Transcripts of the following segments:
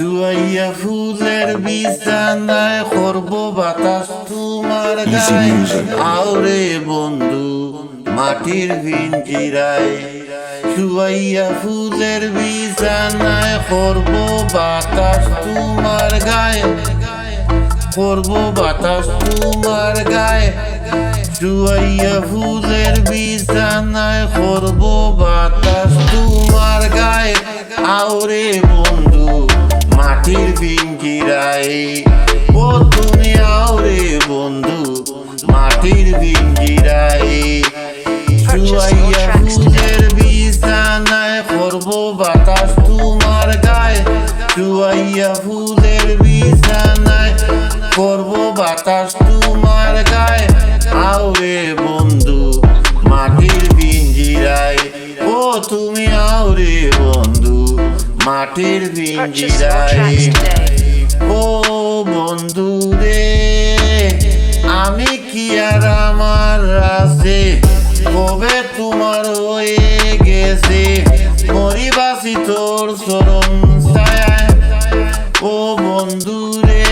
শুয়াইয়া ফুলের বিছানায় করব বাতাস তোমার গায়ে. আওরে বন্ধু মাটির ভিঞ্জিরায় শুয়াইয়া ফুলের বিছানায় করব বাতাস তোমার গায়ে। করব বাতাস তোমার গায়ে। শুয়াইয়া ফুলের বিছানায় করব বাতাস তোমার গায়ে। আওরে বন্ধু মাটির বিঞ্জিরায় ও তুমি আওরে বন্ধু মাটির বিঞ্জিরায় শুয়াইয়া ফুলের বিছানায় করব বাতাস তোমার গায়ে। শুয়াইয়া ফুলের বিছানায় করব বাতাস তোমার গায়ে। আওরে বন্ধু মাটির বিঞ্জিরায় ও তুমি বন্ধু মাটির today. ও বন্ধু রে আমি কি আর আমার আছে কবে তোমার হয়ে গেছে? মরিবাসি তোর চরণ ছায়ায় ও বন্ধু রে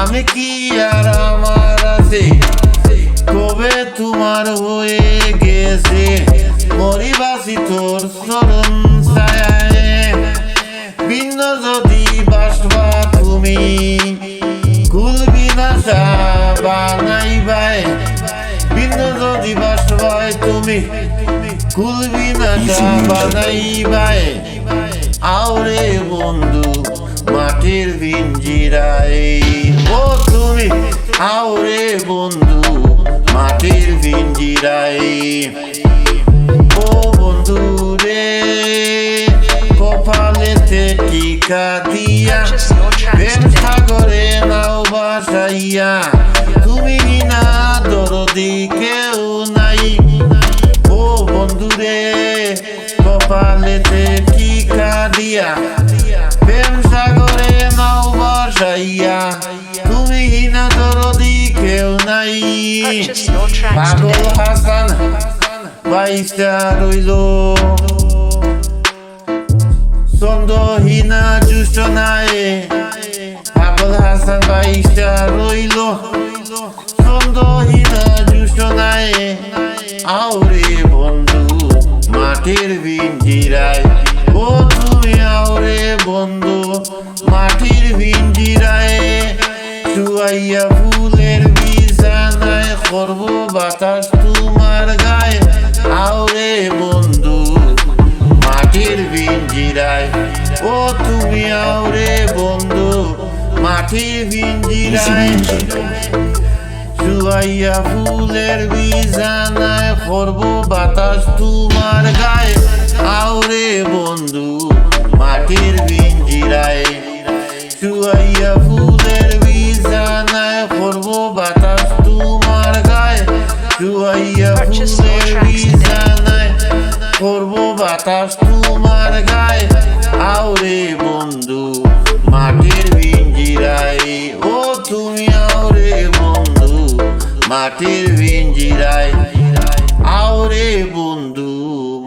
আমি কি আর আমার আছে কবে তোমার হয়ে গেছে? মরিবাসি তোর চরণ যদি বাসবা তুমি। কুল বিনাশা বানাইবাই। ভিন্ন যদি বাসবাই তুমি কুল বিনাশা বানাইবাই। আওরে বন্ধু, মাটির ভিঞ্জিরায় ও তুমি, আওরে বন্ধু, মাটির ভিঞ্জিরায় ও বন্ধু টিকা দিয়া প্রেম সাগরে নাও বাসাইয়া তুমি না দরদি কেউ নাই ও বন্ধু রে কপালেতে টিকা দিয়া প্রেম সাগরে নাও বাসাইয়া তুমি না দরদি কেউ নাই পাগল হাসান বাইশটা রইল জুষ্টনায় পাগল হাসান বাইশটা রইল। চন্দ্রহীনা জুষ্টনায় আউরে বন্ধু, মাটির বিঞ্জিরায় ও তুমি আউরে বন্ধু, মাটির বিঞ্জিরায় শুয়াইয়া ফুলের বিছানায় করব বাতাস তোমার গায়ে। আউরে বন্ধু, মাটির বিঞ্জিরায় ও তুমি আউরে বন্ধু বিঞ্জিরায় music. শুয়াইয়া ফুলের বিছানায় করব বাতাস তোমার গায়ে আউরে বন্ধু মাটির বিঞ্জিরায় শুয়াইয়া ফুলের বিছানায় করব বাতাস তোমার গায়ে your ফুলের. বিছানায় করব বাতাস তোমার গায়ে। আউরে বন্ধু, মাটির বিঞ্জিরাই ও তুমি আউরে বন্ধু, মাটির বিঞ্জিরাই আউরে বন্ধু,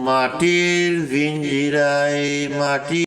মাটির বিঞ্জিরাই মাটি